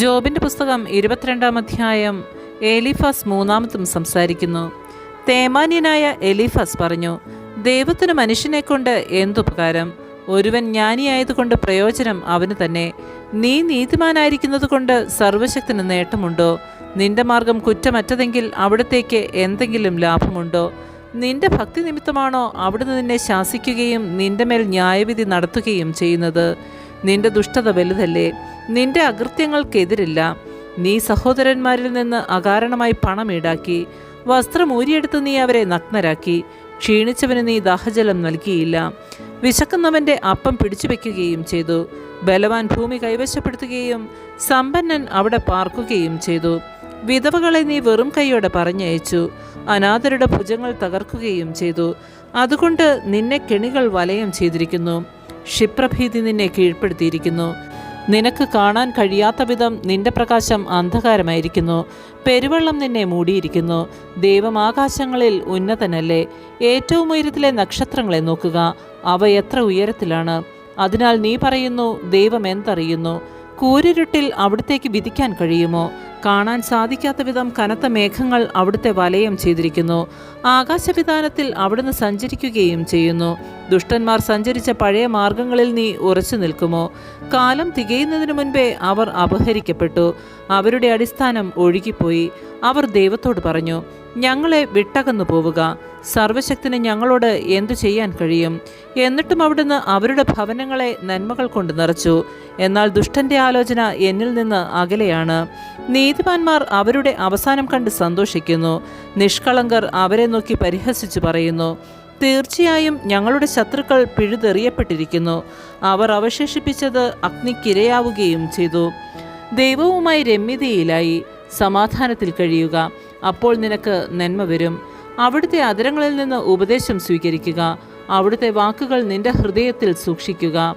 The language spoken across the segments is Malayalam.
ജോബിന്റെ പുസ്തകം ഇരുപത്തിരണ്ടാം അധ്യായം എലിഫാസ് മൂന്നാമത്തും സംസാരിക്കുന്നു. തേമാന്യനായ എലിഫാസ് പറഞ്ഞു ദൈവത്തിന് മനുഷ്യനെ കൊണ്ട് എന്തുപകാരം? ഒരുവൻ ജ്ഞാനിയായതുകൊണ്ട് പ്രയോജനം അവന് തന്നെ. നീ നീതിമാനായിരിക്കുന്നത് കൊണ്ട് സർവശക്തിന് നേട്ടമുണ്ടോ? നിന്റെ മാർഗം കുറ്റമറ്റതെങ്കിൽ അവിടത്തേക്ക് എന്തെങ്കിലും ലാഭമുണ്ടോ? നിന്റെ ഭക്തി നിമിത്തമാണോ അവിടുന്ന് നിന്നെ ശാസിക്കുകയും നിന്റെ മേൽ ന്യായവിധി നടത്തുകയും ചെയ്യുന്നത്? നിന്റെ ദുഷ്ടത വലുതല്ലേ? നിന്റെ അകൃത്യങ്ങൾക്കെതിരില്ല. നീ സഹോദരന്മാരിൽ നിന്ന് അകാരണമായി പണം ഈടാക്കി. വസ്ത്രം ഊരിയെടുത്ത് നീ അവരെ നഗ്നരാക്കി. ക്ഷീണിച്ചവന് നീ ദാഹജലം നൽകിയില്ല. വിശക്കുന്നവന്റെ അപ്പം പിടിച്ചു വെക്കുകയും ചെയ്തു. ബലവാൻ ഭൂമി കൈവശപ്പെടുത്തുകയും സമ്പന്നൻ അവിടെ പാർക്കുകയും ചെയ്തു. വിധവകളെ നീ വെറും കൈയോടെ പറഞ്ഞയച്ചു. അനാഥരുടെ ഭുജങ്ങൾ തകർക്കുകയും ചെയ്തു. അതുകൊണ്ട് നിന്നെ കെണികൾ വലയം ചെയ്തിരിക്കുന്നു. ക്ഷിപ്രഭീതി നിന്നെ കീഴ്പ്പെടുത്തിയിരിക്കുന്നു. നിനക്ക് കാണാൻ കഴിയാത്ത വിധം നിന്റെ പ്രകാശം അന്ധകാരമായിരിക്കുന്നു. പെരുവെള്ളം നിന്നെ മൂടിയിരിക്കുന്നു. ദൈവം ആകാശങ്ങളിൽ ഉന്നതനല്ലേ. ഏറ്റവും ഉയരത്തിലെ നക്ഷത്രങ്ങളെ നോക്കുക. അവ എത്ര ഉയരത്തിലാണ്. അതിനാൽ നീ പറയുന്നു ദൈവം എന്തറിയുന്നു? കൂരിരുട്ടിൽ അവിടത്തേക്ക് വിധിക്കാൻ കഴിയുമോ? കാണാൻ സാധിക്കാത്ത വിധം കനത്ത മേഘങ്ങൾ അവിടുത്തെ വലയം ചെയ്തിരിക്കുന്നു. ആകാശവിധാനത്തിൽ അവിടുന്ന് സഞ്ചരിക്കുകയും ചെയ്യുന്നു. ദുഷ്ടന്മാർ സഞ്ചരിച്ച പഴയ മാർഗങ്ങളിൽ നീ ഉറച്ചു നിൽക്കുമോ? കാലം തികയുന്നതിന് മുൻപേ അവർ അപഹരിക്കപ്പെട്ടു. അവരുടെ അടിസ്ഥാനം ഒഴുകിപ്പോയി. അവർ ദൈവത്തോട് പറഞ്ഞു ഞങ്ങളെ വിട്ടകന്നു പോവുക. സർവശക്തിന് ഞങ്ങളോട് എന്തു ചെയ്യാൻ കഴിയും? എന്നിട്ടും അവിടുന്ന് അവരുടെ ഭവനങ്ങളെ നന്മകൾ കൊണ്ട് നിറച്ചു. എന്നാൽ ദുഷ്ടന്റെ ആലോചന എന്നിൽ നിന്ന് അകലെയാണ്. നീതിമാന്മാർ അവരുടെ അവസാനം കണ്ട് സന്തോഷിക്കുന്നു. നിഷ്കളങ്കർ അവരെ നോക്കി പരിഹസിച്ചു പറയുന്നു. തീർച്ചയായും ഞങ്ങളുടെ ശത്രുക്കൾ പിഴുതെറിയപ്പെട്ടിരിക്കുന്നു. അവർ അവശേഷിപ്പിച്ചത് അഗ്നിക്കിരയാവുകയും ചെയ്തു. ദൈവവുമായി രമ്യതയിലായി. സമാധാനത്തിൽ കഴിയുക. അപ്പോൾ നിനക്ക് നന്മ വരും. അവിടുത്തെ അതിരങ്ങളിൽ നിന്ന് ഉപദേശം സ്വീകരിക്കുക. അവിടുത്തെ വാക്കുകൾ നിന്റെ ഹൃദയത്തിൽ സൂക്ഷിക്കുക.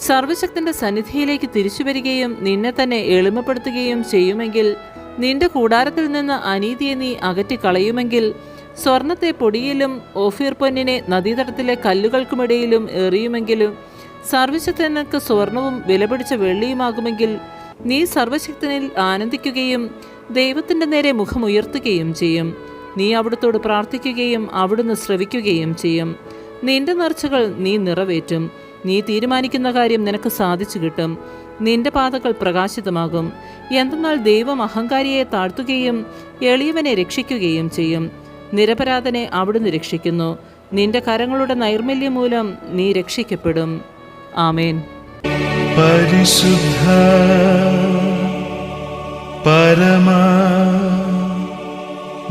സർവശക്തന്റെ സന്നിധിയിലേക്ക് തിരിച്ചു വരികയും നിന്നെ തന്നെ എളിമപ്പെടുത്തുകയും ചെയ്യുമെങ്കിൽ നിന്റെ കൂടാരത്തിൽ നിന്ന് അനീതിയെ നീ അകറ്റിക്കളയുമെങ്കിൽ സ്വർണത്തെ പൊടിയിലും ഓഫീർ പൊന്നിനെ നദീതടത്തിലെ കല്ലുകൾക്കുമിടയിലും എറിയുമെങ്കിലും സർവശക്തനക്ക് സ്വർണവും വിലപിടിച്ച വെള്ളിയുമാകുമെങ്കിൽ നീ സർവശക്തനിൽ ആനന്ദിക്കുകയും ദൈവത്തിന്റെ നേരെ മുഖമുയർത്തുകയും ചെയ്യും. നീ അവിടുത്തോട് പ്രാർത്ഥിക്കുകയും അവിടുന്ന് ശ്രവിക്കുകയും ചെയ്യും. നിന്റെ നേർച്ചകൾ നീ നിറവേറ്റും. നീ തീരുമാനിക്കുന്ന കാര്യം നിനക്ക് സാധിച്ചു കിട്ടും. നിന്റെ പാതകൾ പ്രകാശിതമാകും. എന്തെന്നാൽ ദൈവം അഹങ്കാരിയെ താഴ്ത്തുകയും എളിയവനെ രക്ഷിക്കുകയും ചെയ്യും. നിരപരാധനെ അവിടുന്ന് രക്ഷിക്കുന്നു. നിന്റെ കരങ്ങളുടെ നൈർമല്യം മൂലം നീ രക്ഷിക്കപ്പെടും. ആമേൻ. പരിശുദ്ധ